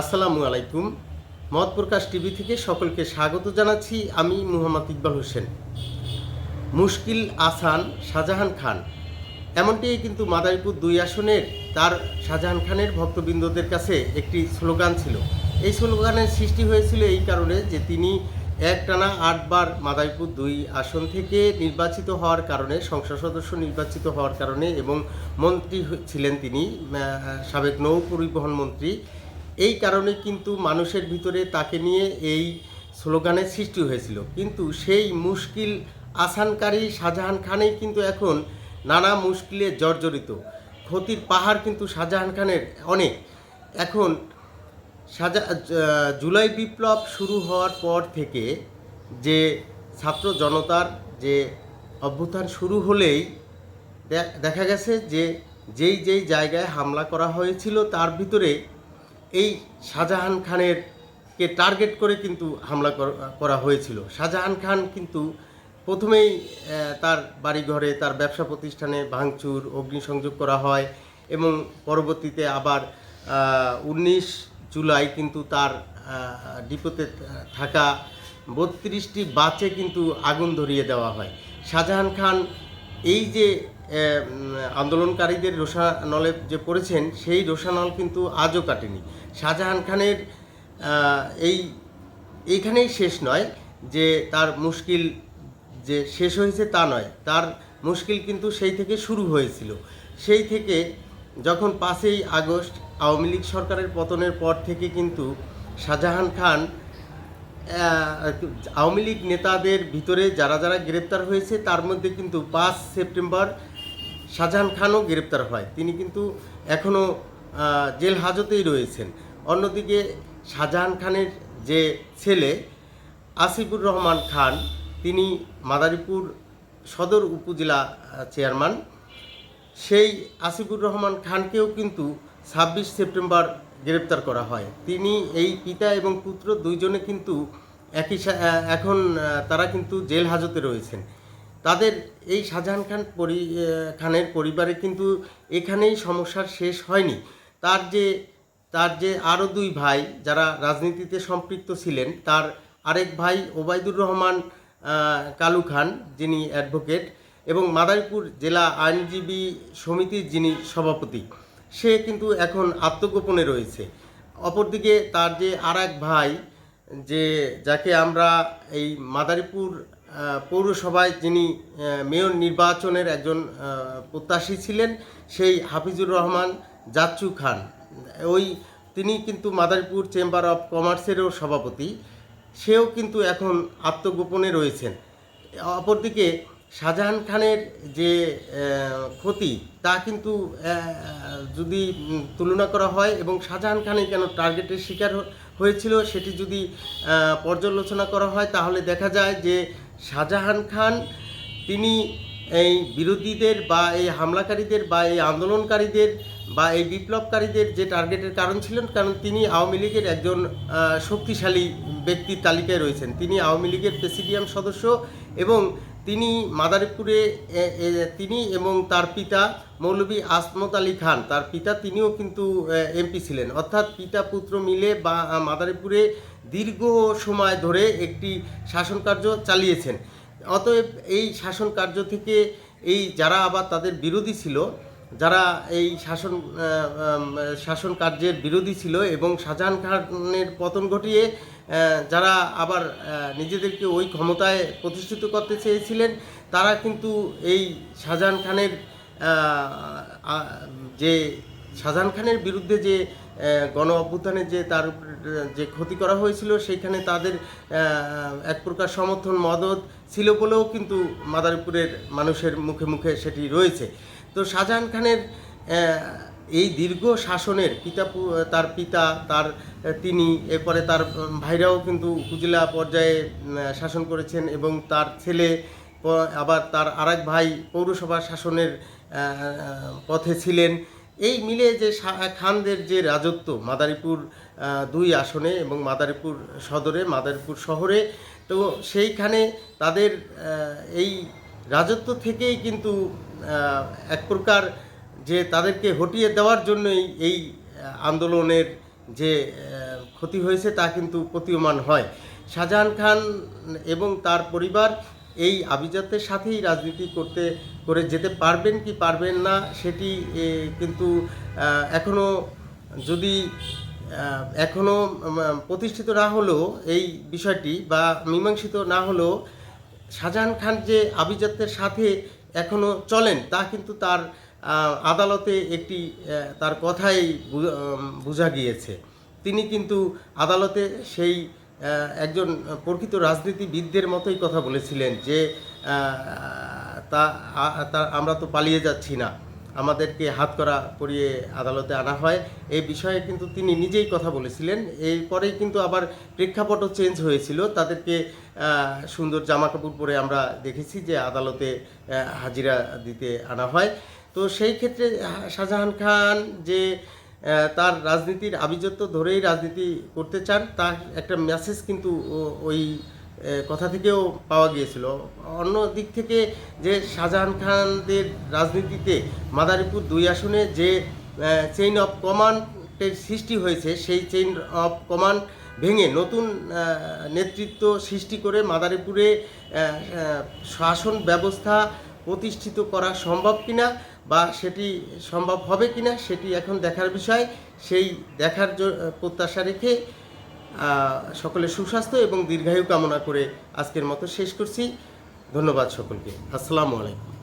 আসসালামু আলাইকুম। মত প্রকাশ টিভি থেকে সকলকে স্বাগত জানাচ্ছি আমি মুহাম্মদ ইকবাল হোসেন। মুশকিল আসান শাহজাহান খান। এমনটি কিন্তু মাদারীপুর দুই আসনের তার শাহজাহান খানের ভক্তবৃন্দদের কাছে একটি স্লোগান ছিল। এই স্লোগানের সৃষ্টি হয়েছিল এই কারণে যে তিনি একটানা আটবার মাদারীপুর দুই আসন থেকে নির্বাচিত হওয়ার কারণে, সংসদ সদস্য নির্বাচিত হওয়ার কারণে এবং মন্ত্রী ছিলেন তিনি সাবেক নৌ পরিবহন মন্ত্রী এই কারণে কিন্তু মানুষের ভিতরে তাকে নিয়ে এই স্লোগানের সৃষ্টি হয়েছিল। কিন্তু সেই মুশকিল আসানকারী শাহজাহান খানেই কিন্তু এখন নানা মুশকিলে জর্জরিত। ক্ষতির পাহাড় কিন্তু শাহজাহান খানের অনেক। এখন সাজা জুলাই বিপ্লব শুরু হওয়ার পর থেকে যে ছাত্র জনতার যে অভ্যুত্থান শুরু হলেই দেখা গেছে যে যেই যেই জায়গায় হামলা করা হয়েছিল তার ভিতরে এই শাহজাহান খানের কে টার্গেট করে কিন্তু হামলা করা হয়েছিল। শাহজাহান খান কিন্তু প্রথমেই তার বাড়িঘরে, তার ব্যবসা প্রতিষ্ঠানে ভাঙচুর, অগ্নিসংযোগ করা হয় এবং পরবর্তীতে আবার উনিশ জুলাই কিন্তু তার ডিপোতে থাকা বত্রিশটি বাসে কিন্তু আগুন ধরিয়ে দেওয়া হয়। শাহজাহান খান এই যে আন্দোলনকারীদের রোষানলে যে পড়েছেন, সেই রোষানল কিন্তু আজও কাটেনি। শাহজাহান খানের এই, এইখানেই শেষ নয় যে তার মুশকিল যে শেষ হয়েছে তা নয়, তার মুশকিল কিন্তু সেই থেকে শুরু হয়েছিল। সেই থেকে যখন পাঁচই আগস্ট আওয়ামী লীগ সরকারের পতনের পর থেকে কিন্তু শাহজাহান খান আওয়ামী লীগ নেতাদের ভিতরে যারা যারা গ্রেপ্তার হয়েছে, তার মধ্যে কিন্তু পাঁচ সেপ্টেম্বর শাহজাহান খানও গ্রেপ্তার হয়। তিনি কিন্তু এখনও জেল হাজতেই রয়েছেন। অন্যদিকে শাহজাহান খানের যে ছেলে, আসিফুর রহমান খান, তিনি মাদারীপুর সদর উপজেলা চেয়ারম্যান। সেই আসিফুর রহমান খানকেও কিন্তু ছাব্বিশ সেপ্টেম্বর গ্রেপ্তার করা হয়। তিনি এই পিতা এবং পুত্র দুইজনে কিন্তু একই এখন তারা কিন্তু জেল হাজতে রয়েছেন। তাদের এই শাহজাহান খান পরি খানের পরিবারে কিন্তু এখানেই সমস্যার শেষ হয়নি। তার যে তার যে আরও দুই ভাই যারা রাজনীতিতে সম্পৃক্ত ছিলেন, তার আরেক ভাই ওবায়দুর রহমান কালু খান, যিনি অ্যাডভোকেট, এবং মাদারীপুর জেলা আইনজীবী সমিতির যিনি সভাপতি, সে কিন্তু এখন আত্মগোপনে রয়েছে। অপরদিকে তার যে আর ভাই, যে, যাকে আমরা এই মাদারীপুর পৌরসভায় যিনি মেয়র নির্বাচনের একজন প্রত্যাশী ছিলেন সেই হাফিজুর রহমান জাচ্চু খান। ওই তিনি কিন্তু মাদারীপুর চেম্বার অফ কমার্সেরও সভাপতি। সেও কিন্তু এখন আত্মগোপনে রয়েছেন। অপরদিকে শাহজাহান খানের যে ক্ষতি, তা কিন্তু যদি তুলনা করা হয় এবং শাহজাহান খানের কেন টার্গেটের শিকার হয়েছিল সেটি যদি পর্যালোচনা করা হয়, তাহলে দেখা যায় যে শাহজাহান খান, তিনি এই বিরোধীদের বা এই হামলাকারীদের বা এই আন্দোলনকারীদের বা এই বিপ্লবকারীদের যে টার্গেটের কারণ ছিলেন, কারণ তিনি আওয়ামী লীগের একজন শক্তিশালী ব্যক্তির তালিকায় রয়েছেন। তিনি আওয়ামী লীগের প্রেসিডিয়াম সদস্য এবং তিনি মাদারীপুরে তিনি এবং তার পিতা মৌলভী আসমত আলী খান, তার পিতা তিনিও কিন্তু এমপি ছিলেন। অর্থাৎ পিতা পুত্র মিলে বা মাদারীপুরে দীর্ঘ সময় ধরে একটি শাসন কার্য চালিয়েছেন। অতএব এই শাসন কার্য থেকে এই যারা আবার তাদের বিরোধী ছিল, যারা এই শাসন শাসন কার্যের বিরোধী ছিল এবং শাহজাহান খানের পতন ঘটিয়ে যারা আবার নিজেদেরকে ওই ক্ষমতায় প্রতিষ্ঠিত করতে চেয়েছিলেন, তারা কিন্তু এই শাহজাহান খানের যে শাহজাহান খানের বিরুদ্ধে যে গণ অভ্যুত্থানে যে তার যে ক্ষতি করা হয়েছিল সেইখানে তাদের এক প্রকার সমর্থন মদত ছিল বলেও কিন্তু মাদারীপুরের মানুষের মুখে মুখে সেটি রয়েছে। তো শাহজাহান খানের এই দীর্ঘ শাসনের পিতা তার পিতা, তার, তিনি, এরপরে তার ভাইরাও কিন্তু উপজেলা পর্যায়ে শাসন করেছেন এবং তার ছেলে আবার তার আরেক ভাই পৌরসভা শাসনের পথে ছিলেন। এই মিলে যে খানদের যে রাজত্ব মাদারীপুর দুই আসনে এবং মাদারীপুর সদরে, মাদারীপুর শহরে, তো সেইখানে তাদের এই রাজত্ব থেকেই কিন্তু এক প্রকার যে তাদেরকে হটিয়ে দেওয়ার জন্যই এই আন্দোলনের যে ক্ষতি হয়েছে তা কিন্তু প্রতীয়মান হয়। শাহজাহান খান এবং তার পরিবার এই আভিজাতের সাথেই রাজনীতি করতে করে যেতে পারবেন কি পারবেন না সেটি কিন্তু আহ, এখনও যদি আহ, এখনও প্রতিষ্ঠিত না হলেও এই বিষয়টি বা মীমাংসিত না হলেও শাহজাহান খান যে আভিজাত্যের সাথে এখনও চলেন তা কিন্তু তার আদালতে একটি তার কথাই বোঝা গিয়েছে। তিনি কিন্তু আদালতে সেই একজন প্রকৃত রাজনীতিবিদদের মতোই কথা বলেছিলেন যে তা তা, আমরা তো পালিয়ে যাচ্ছি না। আমাদেরকে হাত করা পরিয়ে আদালতে আনা হয়। এই বিষয়ে কিন্তু তিনি নিজেই কথা বলেছিলেন। এরপরেই কিন্তু আবার প্রেক্ষাপটও চেঞ্জ হয়েছিল। তাদেরকে সুন্দর জামা কাপড় পরে আমরা দেখেছি যে আদালতে হাজিরা দিতে আনা হয়। তো সেই ক্ষেত্রে শাহজাহান খান যে তার রাজনীতির আভিজাত্য ধরেই রাজনীতি করতে চান, তার একটা মেসেজ কিন্তু ওই কথা থেকেও পাওয়া গিয়েছিল। অন্য দিক থেকে যে শাহজাহান খানদের রাজনীতিতে মাদারীপুর দুই আসনে যে চেইন অফ কমান্ডের সৃষ্টি হয়েছে, সেই চেইন অফ কমান্ড ভেঙে নতুন নেতৃত্ব সৃষ্টি করে মাদারীপুরে শাসন ব্যবস্থা প্রতিষ্ঠিত করা সম্ভব কিনা বা সেটি সম্ভব হবে কি না সেটি এখন দেখার বিষয়। সেই দেখার প্রত্যাশা রেখে সকলে সুস্বাস্থ্য এবং দীর্ঘায়ু কামনা করে আজকের মতো শেষ করছি। ধন্যবাদ সকলকে। আসসালামু আলাইকুম।